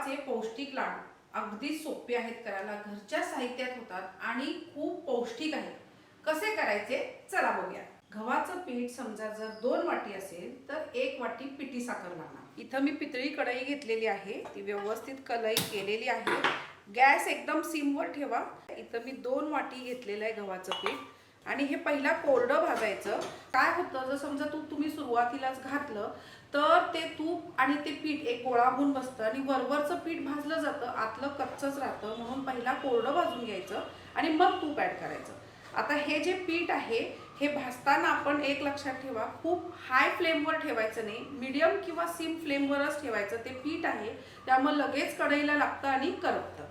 गव्हाचे पौष्टिक लाडू अगदी सोपे आहेत करायला घरच्या साहित्यात होतात आणि खूप पौष्टिक आहेत. कसे करायचे? चला बघूया. गव्हाचं पीठ समजा जर दोन वाटी असेल तर एक वाटी पिठी साखर लागणार. इथं मी पितळी कढई घेतलेली आहे. ती व्यवस्थित कलई केलेली आहे. गॅस एकदम सिमवर ठेवा. इथं मी दोन वाटी घेतलेलं आहे गव्हाचं पीठ. आणि हे पहिला कोरडं भाजायचं. काय होतं? जर समजा तू तुम्ही सुरुवातीलाच घातलं तर ते तूप आणि ते पीठ एक गोळा होऊन बसतं आणि वरवरचं पीठ भाजलं जातं आतलं कच्चंच राहतं म्हणून पहिला कोरडं भाजून घ्यायचं आणि मग तूप ॲड करायचं. आता हे जे पीठ आहे हे भाजताना आपण एक लक्षात ठेवा खूप हाय फ्लेमवर ठेवायचं नाही मीडियम किंवा सिम फ्लेमवरच ठेवायचं ते पीठ आहे त्यामुळे लगेच कढईला लागतं आणि करपतं.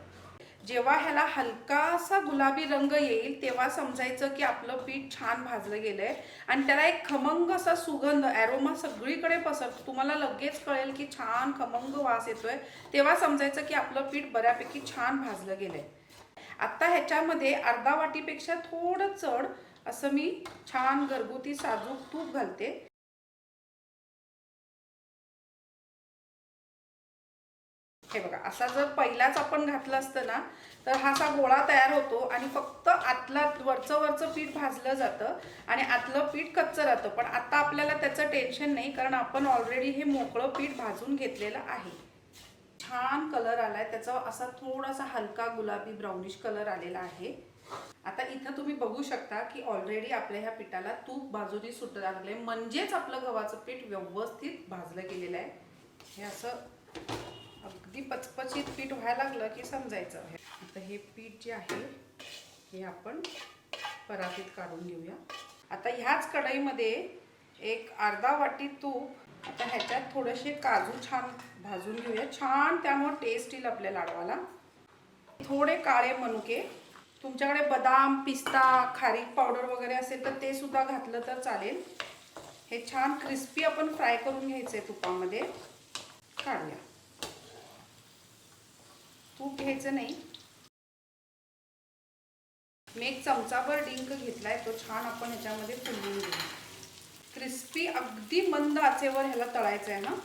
जेव्हा ह्याला हलकासा गुलाबी रंग येईल तेव्हा समजायचं की आपलं पीठ छान भाजलं गेलं आहे आणि त्याला एक खमंग असा सुगंध ॲरोमा सगळीकडे पसरतो. तुम्हाला लगेच कळेल की छान खमंग वास येतोय. तेव्हा समजायचं की आपलं पीठ बऱ्यापैकी छान भाजलं गेलं आहे आत्ता ह्याच्यामध्ये अर्धा वाटीपेक्षा थोडं चढ असं मी छान घरगुती साजूक तूप घालते. हे बघा असा जर पहिलाच आपण घातलं असतं ना तर हा असा गोळा तयार होतो आणि फक्त आतला वरचं वरचं पीठ भाजलं जातं आणि आतलं पीठ कच्चं राहतं. पण आता आपल्याला त्याचं टेन्शन नाही कारण आपण ऑलरेडी हे मोकळं पीठ भाजून घेतलेलं आहे. छान कलर आलाय. त्याचा असा थोडासा हलका गुलाबी ब्राउनिश कलर आलेला आहे. आता इथं तुम्ही बघू शकता की ऑलरेडी आपल्या ह्या पिठाला तूप बाजूनी सुट लागले म्हणजेच आपलं गव्हाचं पीठ व्यवस्थित भाजलं गेलेलं आहे. हे असं अगदी पचपचीत पीठ व्हायला लागलं की समजायचं हे. आता हे पीठ जे आहे हे आपण परातीत काढून घेऊया. आता ह्याच कढईमध्ये एक अर्धा वाटी तूप आता ह्याच्यात थोडेसे काजू छान भाजून घेऊया. छान त्यामुळे टेस्ट येईल आपल्या लाडवाला थोडे काळे मनुके. तुमच्याकडे बदाम पिस्ता खारीक पावडर वगैरे असेल तर ते सुद्धा घातलं तर चालेल. हे छान क्रिस्पी आपण फ्राय करून घ्यायचं आहे तुपामध्ये. काढूया. खूप घ्यायचं नाही. मी एक चमचाभर डिंक घेतलाय तो छान आपण ह्याच्यामध्ये फुलवून घेऊ. क्रिस्पी अगदी मंद आचेवर ह्याला तळायचं आहे ना.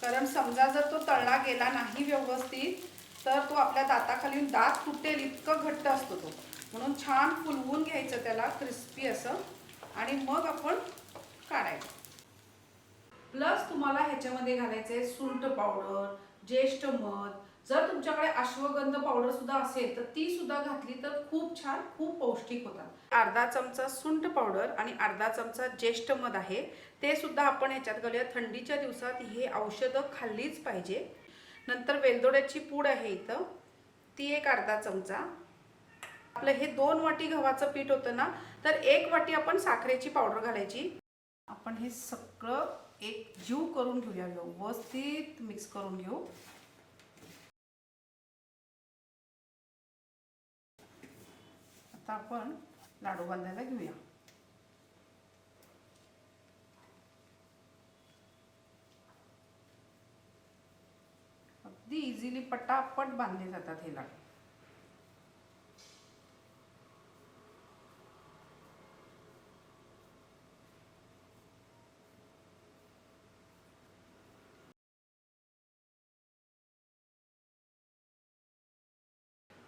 कारण समजा जर तो तळला गेला नाही व्यवस्थित तर तो आपल्या दाताखाली दात तुटेल इतकं घट्ट असतो तो. म्हणून छान फुलवून घ्यायचं त्याला क्रिस्पी असं. आणि मग आपण काढायचं. प्लस तुम्हाला ह्याच्यामध्ये घालायचे सुंट पावडर ज्येष्ठ मध जर तुमच्याकडे अश्वगंध पावडर सुद्धा असेल तर ती सुद्धा घातली तर खूप छान खूप पौष्टिक होतात. अर्धा चमचा सुंठ पावडर आणि अर्धा चमचा ज्येष्ठ मध आहे ते सुद्धा आपण ह्याच्यात घालूया थंडीच्या दिवसात हे औषधं खाल्लीच पाहिजे. नंतर वेलदोड्याची पूड आहे इथं ती एक अर्धा चमचा. आपलं हे दोन वाटी गव्हाचं पीठ होतं ना तर एक वाटी आपण साखरेची पावडर घालायची. आपण हे सगळं एक जीव करून घेऊया व्यवस्थित मिक्स करून घेऊ. आता आपण लाडू बांधायला घेऊया. अगदी इझिली पटापट बांधले जातात हे लाडू.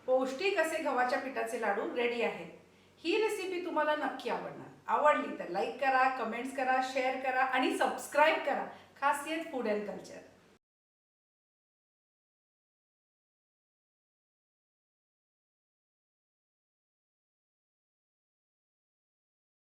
पौष्टिक असे गव्हाच्या पिठाचे लाडू रेडी आहेत. ही रेसिपी तुम्हाला नक्की आवडणार. आवडली तर लाईक करा कमेंट्स करा शेअर करा आणि सबस्क्राईब करा. खासियत फूड अँड कल्चर